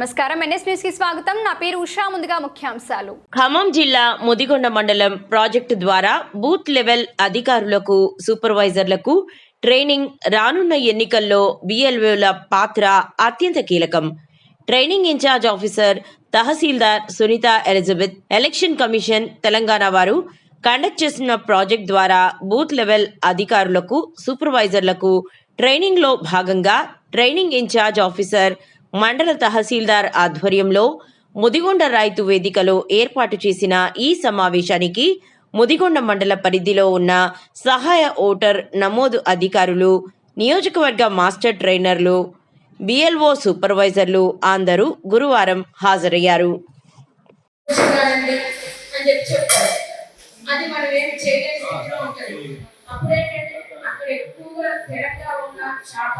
నమస్కారం. ఎన్ఎస్ న్యూస్కి స్వాగతం. నా పేరు ఉషా. ముందుగా ముఖ్యాంశాలు. ఖమ్మం జిల్లా ముదిగొండ మండలం ప్రాజెక్టు ద్వారా బూత్ లెవెల్ అధికారులకు సూపర్వైజర్లకు ట్రైనింగ్ రానున్న ఎన్నికల్లో బిఎల్ఓల పాత్ర అత్యంత కీలకం. Training in charge officer tahsildar Sunitha Elizabeth election commission Telangana వారు కండక్ట్ చేసిన ప్రాజెక్ట్ ద్వారా బూత్ లెవెల్ అధికారులకు సూపర్వైజర్లకు ట్రైనింగ్లో భాగంగా ట్రైనింగ్ ఇన్ఛార్జ్ ఆఫీసర్ మండల తహసీల్దార్ ఆధ్వర్యంలో ముదిగొండ రైతు వేదికలో ఏర్పాటు చేసిన ఈ సమావేశానికి ముదిగొండ మండల పరిధిలో ఉన్న సహాయ ఓటర్ నమోదు అధికారులు నియోజకవర్గ మాస్టర్ ట్రైనర్లు బిఎల్ఓ సూపర్వైజర్లు అందరూ గురువారం హాజరయ్యారు. అది మనం ఏమి చేయలేని స్థితిలో ఉంటుంది. అక్కడ ఎక్కువగా స్థిరంగా ఉన్న షాప్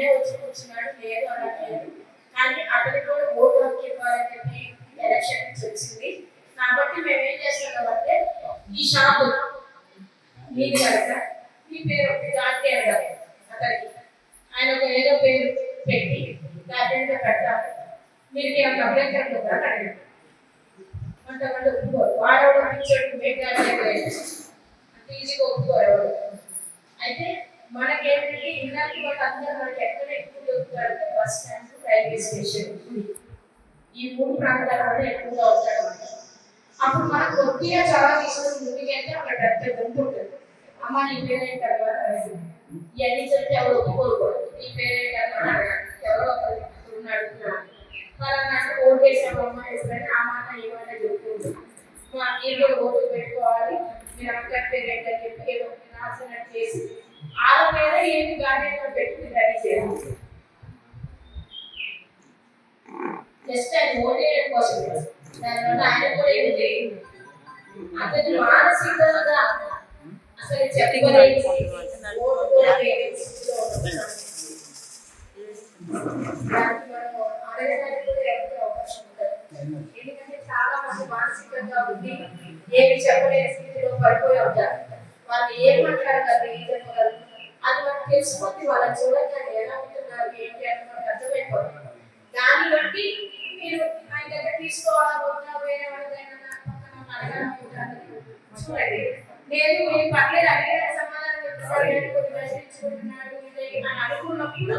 అన్నది వచ్చి కూర్చున్నాడు లేదు అనట్లేదు కానీ అక్కడికి కూడా ఓటు హక్కు ఇవ్వాలని చెప్పి ఎలక్షన్ నుంచి వచ్చింది. కాబట్టి మేము ఏం చేస్తున్నాం అంటే ఈ షాపు మీది కనుక మీ పేరు గాంధీ గారు అతనికి. ఆయన ఒక ఏదో పేరు పెట్టి గార్డెన్గా పెడతాము మీరు ఏమైనా అభ్యంతరం కూడా అడగండి కొంతమంది ఒప్పుకోరు. వాడవడం పిచ్చోడు పెట్టాలి అంటే ఈజీగా ఒప్పుకోరు ఎవరు? వాళ్ళు అందరూ మనకి ఎక్కడ ఎక్కువ దొరుకుతారు బస్ స్టాండ్ రైల్వే స్టేషన్ ఈ మూడు ప్రాంతాలలో ఎక్కువగా ఉంటారు అప్పుడు మనం కొద్దిగా చాలా తీసుకొని ముందుకెళ్తే అక్కడ పెద్ద గుంపు ఉంటుంది. అమ్మ నీ పేరేంటి అడగాలి ఇవన్నీ చెప్తే ఎవరు ఒప్పుకోరు నీ పేరేంటి అడగాలి ఎవరో ఒకరు ఉన్నాడు ఫలానా ఓటు వేసాము అమ్మ వేసారని ఆ మాట ఈ మాట మా మీరు కూడా ఓటు పెట్టుకోవాలి. మీరు అక్కడ పేరేంటి అని చెప్పి ఏదో నాశనం చేసి ఆ ఏమి గార్డెన్ పెట్టుకుని రెడీ చేయాలి జస్ట్ ఆయన ఓటేయడం కోసం దానివల్ల ఆయన కూడా ఏమి చేయదు అతని మానసికంగా అసలు చెప్పలేని ఓటు కూడా వేయలేని స్థితిలో ఉన్నాడు. దానికి మనం అడగడానికి కూడా ఎవరికీ అవకాశం ఉండదు. ఎందుకంటే చాలా మంది మానసికంగా ఉండి ఏమి చెప్పలేని స్థితిలో పడిపోయి ఉంటారు వాళ్ళు ఏం మాట్లాడగలరు ఏం చెప్పగలరు అది మనం తెలుసుకుంది వాళ్ళని చూడగానే ఎలా ఉంటున్నారు ఏంటి అని మనకు అర్థమైపోతుంది దాన్ని బట్టి మీరు ఆయన దగ్గర తీసుకోవాలా వేరే వాళ్ళదైనా పక్కన చూడండి. నేను ఈ పర్లేదు అడిగిన సమాధానం చెప్పేసరి కొద్దిగా ప్రశ్నించుకుంటున్నాడు అని అనుకున్నప్పుడు